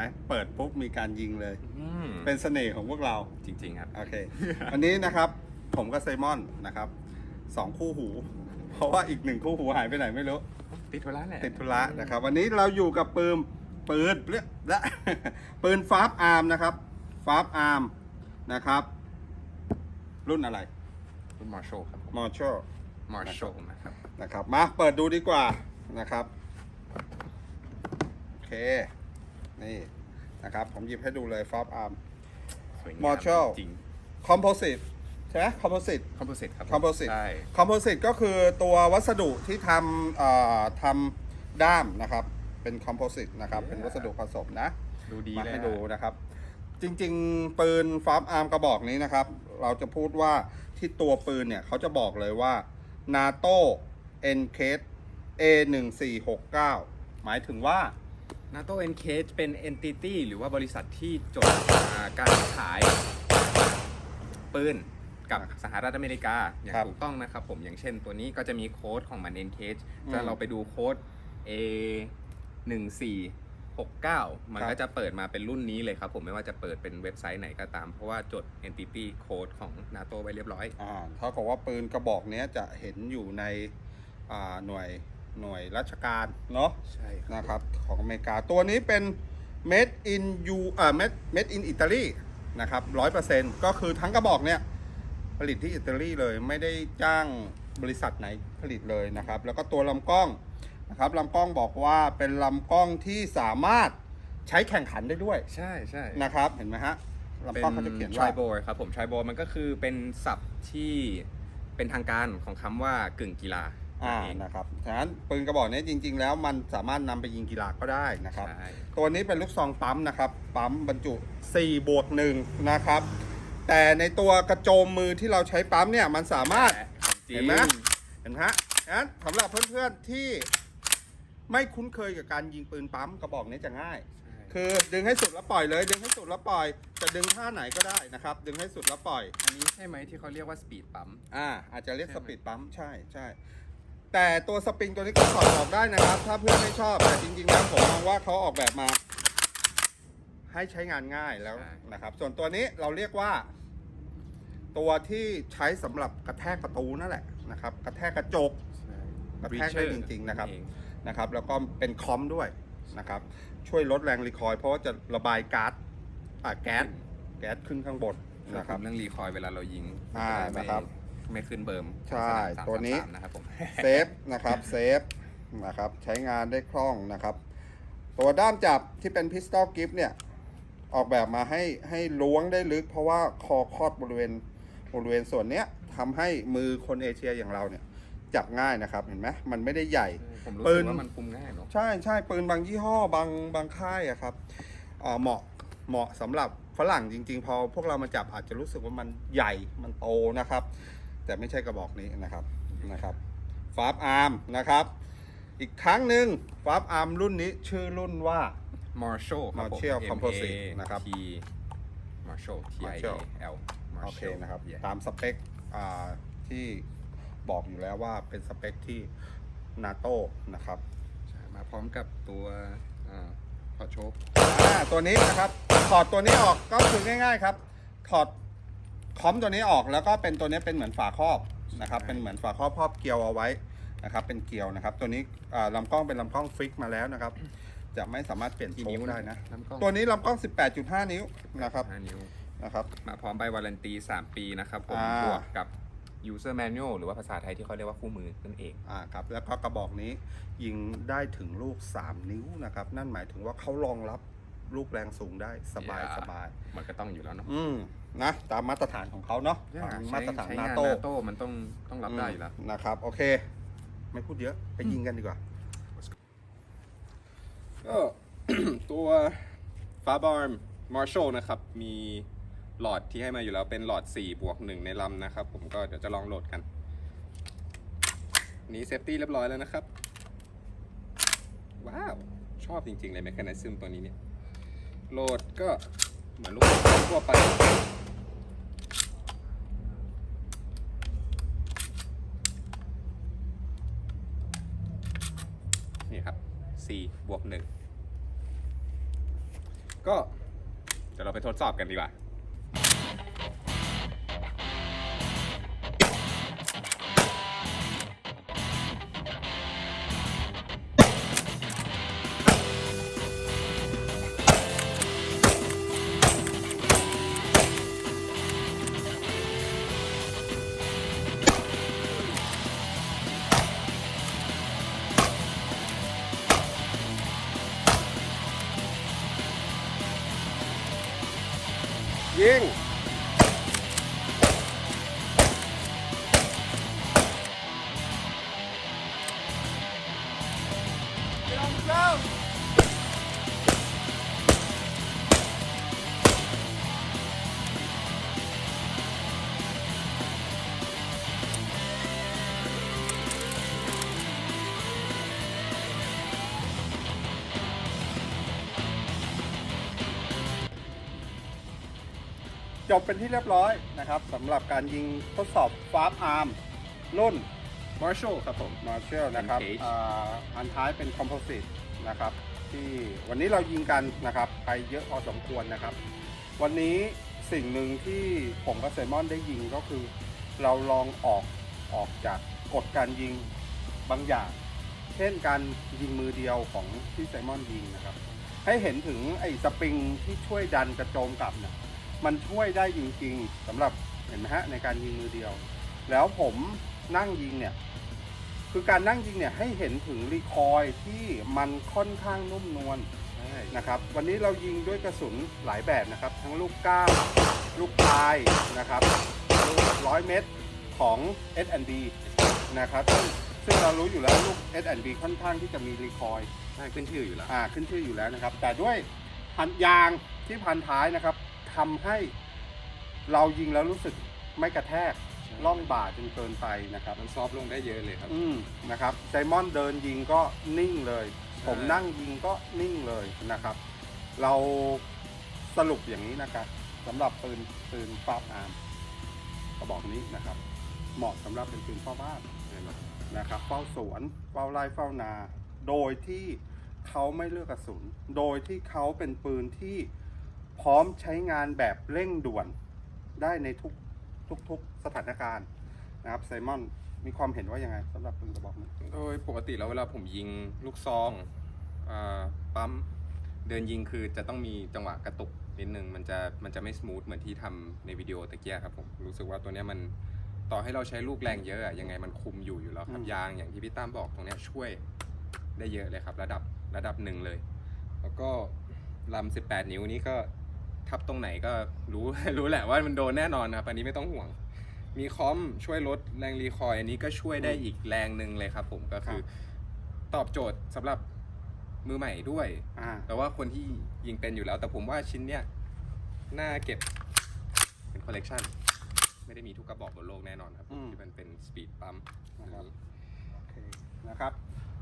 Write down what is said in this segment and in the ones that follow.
มเปิดปุ๊บมีการยิงเลย อืมเป็นเสน่ห์ของพวกเรา จริง ๆ ครับ โอเค วันนี้นะครับ ผมกับไซมอนนะครับสองคู่หู เพราะว่าอีกหนึ่งคู่หูหายไปไหนไม่รู้ ติดธุระแหละติดธุระนะครับ วันนี้เราอยู่กับปืนปืนเรียกและ ปืนฟาร์ฟอาร์มนะครับฟาร์ฟอาร์มนะครับ รุ่นอะไรคุณมาร์ชลครับมอร์ชัลมาร์ชลนะครับนะครับ มาเปิดดูดีกว่านะครับ โอเค นี่นะครับ ผมหยิบให้ดูเลยฟาร์ฟอาร์ม สวยงาม Marshall จริงคอมโพสิตใช่ไหมคอมโพสิต คอมโพสิตครับ Composite ใช่คอมโพสิตก็คือตัววัสดุที่ทำเอ่อทำด้ามนะครับ เป็นคอมโพสิตนะครับ เป็นวัสดุผสมนะ ดูดีมาเลยให้อะดูนะครับ จริงๆ ปืนฟาร์มอาร์มกระบอกนี้นะครับ เราจะพูดว่าที่ตัวปืนเนี่ยเขาจะบอกเลยว่า NATO n c a s A1469 หมายถึงว่า นาโต้เอ็นเคเป็น entity หรือว่าบริษัทที่จดอ่าการขายปืนกับสหรัฐอเมริกา อย่างครับถูกต้องนะครับผมอย่างเช่นตัวนี้ก็จะมีโค้ดของมัน Encage อืมถ้าเราไปดูโค้ด A 1 4 6 9 มันครับก็จะเปิดมาเป็นรุ่นนี้เลยครับผมไม่ว่าจะเปิดเป็นเว็บไซต์ไหนก็ตาม เพราะว่าจด entity code ของ NATO ไว้เรียบร้อยอ่าเท่ากับว่าปืนกระบอกเนี้ยจะเห็นอยู่ในอ่าหน่วย หน่วยราชการเนาะใช่ครับนะครับของอเมริกาตัวนี้เป็น made in U อ่า made made in Italy นะครับร้อยเปอร์เซ็นต์ก็คือทั้งกระบอกเนี่ย ผลิตที่อิตาลีเลยไม่ได้จ้างบริษัทไหนผลิตเลยนะครับ แล้วก็ตัวลำกล้องนะครับลำกล้องบอกว่าเป็นลำกล้องที่สามารถใช้แข่งขันได้ด้วยใช่ใช่นะครับเห็นไหมฮะลำกล้องเขาจะเขียนทว่าริโบครับผมทริโบมันก็คือเป็นศัพท์ที่เป็นทางการของคำว่ากึ่งกีฬา อ่าเองนะครับฉะนั้นปืนกระบอกนี้จริง ๆ แล้วมันสามารถนำไปยิงกีฬาก็ได้นะครับ ใช่ตัวนี้เป็นลูกซองปั๊มนะครับ ปั๊มบรรจุ4บวก1นะครับ แต่ในตัวกระโจมมือที่เราใช้ปั๊มเนี่ยมันสามารถจริงเห็นไหมเห็นไหมฮะงั้นสำหรับเพื่อนๆที่ไม่คุ้นเคยกับการยิงปืนปั๊มกระบอกนี้จะง่าย ใช่คือดึงให้สุดแล้วปล่อยเลย ดึงให้สุดแล้วปล่อย จะดึงท่าไหนก็ได้นะครับ ดึงให้สุดแล้วปล่อย อันนี้ใช่ไหมที่เขาเรียกว่าสปีดปั๊ม อ่าอาจจะเรียกใช่สไหม ปีดปั๊มใช่ใช่ แต่ตัวสปริงตัวนี้ก็ถอดออกได้นะครับ ถ้าเพื่อนไม่ชอบแต่จริงๆแล้วผมมองว่าเขาออกแบบมา ให้ใช้งานง่ายแล้วนะครับ ส่วนตัวนี้เราเรียกว่า ตัวที่ใช้สำหรับกระแทกประตูนั่นแหละนะครับ กระแทกกระจกกระแทกได้จริง ๆ นะครับเองนะครับ แล้วก็เป็นคอมด้วยนะครับ ช่วยลดแรงรีคอยล์เพราะว่าจะระบายก๊าซอ่าแก๊สแก๊สขึ้นข้างบนนะนะคครัรับบเรื่องรีคอยล์เวลาเรายิงอ่าไม่นะครับ ไม่ขึ้นเบิร์มใช่สามตัวนี้สามสามนะครับผม เซฟนะครับเซฟนะครับใช้งานได้คล่องนะครับ ตัวด้ามจับที่เป็นพิสตอลกิฟเนี่ย ออกแบบมาให้ให้ล้วงได้ลึก เพราะว่าคอคอดบริเวณบริเวณส่วนเนี้ยทำให้มือคนเอเชียอย่างเราเนี่ย จับง่ายนะครับเห็นไหมมันไม่ได้ใหญ่ ผมรู้ปืสึน กว่ามันคุมง่ายเนาะ ใช่ใช่ปืนบางยี่ห้อบางบางค่ายอะครับอ่าเหมาะเหมาะสำหรับฝรั่งจริง ๆ พอพวกเรามาจับอาจจะรู้สึกว่ามันใหญ่มันโตนะครับ แต่ไม่ใช่กระบอกนี้นะครับนะครับฟาร์ฟอาร์มนะครับ อีกครั้งหนึ่งฟาร์ฟอาร์มรุ่นนี้ชื่อรุ่นว่า Marshall ครับผม Marshall M A Composite นะครับ T Marshall T I Marshall A L โอเคนะครับ Yeah ตามสเปคอ่าที่บอกอยู่แล้วว่าเป็นสเปคที่นาโต้นะครับใช่มาพร้อมกับตัวอ่าพอโชคอ่าตัวนี้นะครับ ถอดตัวนี้ออกก็คือง่าย ๆ ครับ ถอด คอมตัวนี้ออกแล้วก็เป็นตัวนี้เป็นเหมือนฝาครอบนะครับใช่เป็นเหมือนฝาครอบครอบเกลียวเอาไว้นะครับเป็นเกลียวนะครับ ตัวนี้อ่าลำกล้องเป็นลำกล้องฟิกมาแล้วนะครับ จะไม่สามารถเปลี่ยนกี่โชนิ้วคได้นะลำกล้องตัวนี้ลำกล้อง 18.5 นิ้วนะครับห้านิ้วนะครับมาพร้อมใบวารันตี 3 ปีนะครับผมอ่าบวกกับ user manual หรือว่าภาษาไทยที่เขาเรียกว่าคู่มือนั่นเองอ่าครับแล้วก็กระบอกนี้ยิงได้ถึงลูก 3 นิ้วนะครับ นั่นหมายถึงว่าเขารองรับลูกแรงสูงได้สบายอย่าสบายมันก็ต้องอยู่แล้วเนาะอืม นะตามมาตรฐานของเขาเนาะอย่ตามใช้มาตรฐานใช้นางานโต้นาโต้มันต้องต้องรับได้อยู่แล้วมนะครับ โอเค ไม่พูดเยอะไปยิงกันดีกว่าก็ตัวฟาบาร์มมาร์ช l นะครับ มีหลอดที่ให้มาอยู่แล้วเป็นหลอด 4 บวก 1 ในลำนะครับ ผมก็เดี๋ยวจะลองโหลดกัน นี้เซฟตี้เรียบร้อยแล้วนะครับ ว้าว ชอบจริง ๆ เลยแมค a นิซึมตัวนี้เนี่ย โหลดก็เหมือนลูกบอลทั่วไป นี่ครับ 4บวก1ก็เดี๋ยวเราไปทดสอบกันดีกว่า ยิงจ บเป็นที่เรียบร้อยนะครับสำหรับการยิงทดสอบฟาร์อาร์มรุ่น Marshall ครับผมมาเชลนะครับ Vintage อ่าอันท้ายเป็นคอมโพสิตนะครับที่วันนี้เรายิงกันนะครับไปเยอะพอสมควรนะครับ วันนี้สิ่งหนึ่งที่ผมกับไซมอนได้ยิงก็คือ เราลองออกออกจากกฎการยิงบางอย่าง เช่นการยิงมือเดียวของที่ไซมอนยิงนะครับ ให้เห็นถึงไอ้สปริงที่ช่วยดันกระโจมกลับเนี่ย มันช่วยได้จริงๆสำหรับเห็นไหมฮะในการยิงมือเดียว แล้วผมนั่งยิงเนี่ย คือการนั่งยิงเนี่ยให้เห็นถึงรีคอยล์ที่มันค่อนข้างนุ่มนวลใช่นะครับ วันนี้เรายิงด้วยกระสุนหลายแบบนะครับ ทั้งลูกก้ามลูกปลายนะครับลูกร้อยเมตรของ S&B นะครับซึ่งซึ่งเรารู้อยู่แล้วลูก S&B ค่อนข้างที่จะมีรีคอยล์ใช่ขึ้นชื่ออยู่แล้วอ่าขึ้นชื่ออยู่แล้วนะครับ แต่ด้วยพันยางที่พันท้ายนะครับ ทำให้เรายิงแล้วรู้สึกไม่กระแทกล่องบ่าจนเกินไปนะครับ มันซอฟต์ลงได้เยอะเลยครับ อืมนะครับไซมอนเดินยิงก็นิ่งเลยใช่ผมนั่งยิงก็นิ่งเลยนะครับ เราสรุปอย่างนี้นะครับสำหรับปืนปืนฟาบอาร์มกระบอกนี้นะครับ เหมาะสำหรับเป็นปืนเฝ้าบ้านแน่นอนนะครับเฝ้าสวนเฝ้าไร่เฝ้านา โดยที่เขาไม่เลือกกระสุน โดยที่เขาเป็นปืนที่ พร้อมใช้งานแบบเร่งด่วนได้ในทุกทุกทุกสถานการณ์นะครับไซมอนมีความเห็นว่ายังไงสำหรับปืนกระบอกนี้โดยปกติแล้วเวลาผมยิงลูกซองอาปั๊มเดินยิงคือจะต้องมีจังหวะกระตุกนิดนึงมันจะมันจะไม่สมูทเหมือนที่ทำในวิดีโอตะเกียครับผมรู้สึกว่าตัวเนี้ยมันต่อให้เราใช้ลูกแรงเยอะอะยังไงมันคุมอยู่อยู่แล้วครับอืมยางอย่างที่พี่ตั้มบอกตรงเนี้ยช่วยได้เยอะเลยครับ ระดับระดับหนึ่งเลย แล้วก็ลำ18 นิ้วนี้ก็ ทับตรงไหนก็รู้รู้แหละว่ามันโดนแน่นอนครับ อันนี้ไม่ต้องห่วง มีคอมช่วยลดแรงรีคอยล์อันนี้ก็ช่วยได้อีกแรงหนึ่งเลยครับ ผมก็คือตอบโจทย์สำหรับมือใหม่ด้วยอ่าแต่ว่าคนที่ยิงเป็นอยู่แล้ว แต่ผมว่าชิ้นเนี้ยน่าเก็บเป็นคอลเลกชันไม่ได้มีทุกกระบอกบนโลกแน่นอนครับอืมที่มันเป็นสปีดปั๊มนะครับโอเคนะครับ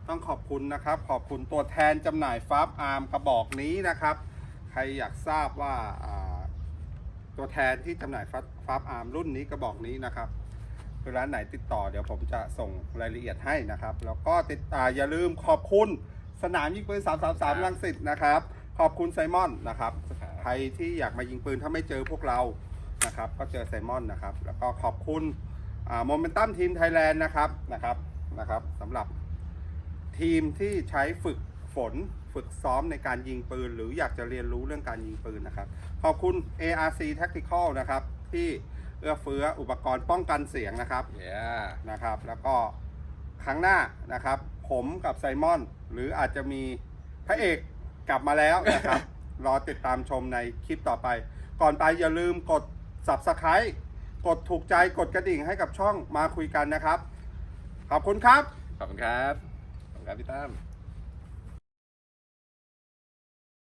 ต้องขอบคุณนะครับ ขอบคุณตัวแทนจำหน่ายฟาบอาร์มกระบอกนี้นะครับ ใครอยากทราบว่าอ่าตัวแทนที่จำหน่ายฟาฟาบอาร์มรุ่นนี้กระบอกนี้นะครับคือร้านไหนติดต่อเดี๋ยวผมจะส่งรายละเอียดให้นะครับ แล้วก็ติดอ่าอย่าลืมขอบคุณสนามยิงปืน 333รังสิตนะครับ ขอบคุณไซมอนนะครับใครที่อยากมายิงปืนถ้าไม่เจอพวกเรานะครับ ก็เจอไซมอนนะครับ แล้วก็ขอบคุณโมเมนตัมทีมไทยแลนด์นะครับนะครับนะครับสำหรับทีมที่ใช้ฝึก ฝนฝึกซ้อมในการยิงปืน หรืออยากจะเรียนรู้เรื่องการยิงปืนนะครับ ขอบคุณ ARC Tactical นะครับ ที่เอื้อเฟื้ออุปกรณ์ป้องกันเสียงนะครับเย้นะครับ แล้วก็ครั้งหน้านะครับ ผมกับไซมอน หรืออาจจะมีพระเอกกลับมาแล้วนะครับ รอติดตามชมในคลิปต่อไป ก่อนไปอย่าลืมกด Subscribe กดถูกใจกดกระดิ่งให้กับช่องมาคุยกันนะครับ ขอบคุณครับ ขอบคุณครับ ขอบคุณครับพี่ตั้ม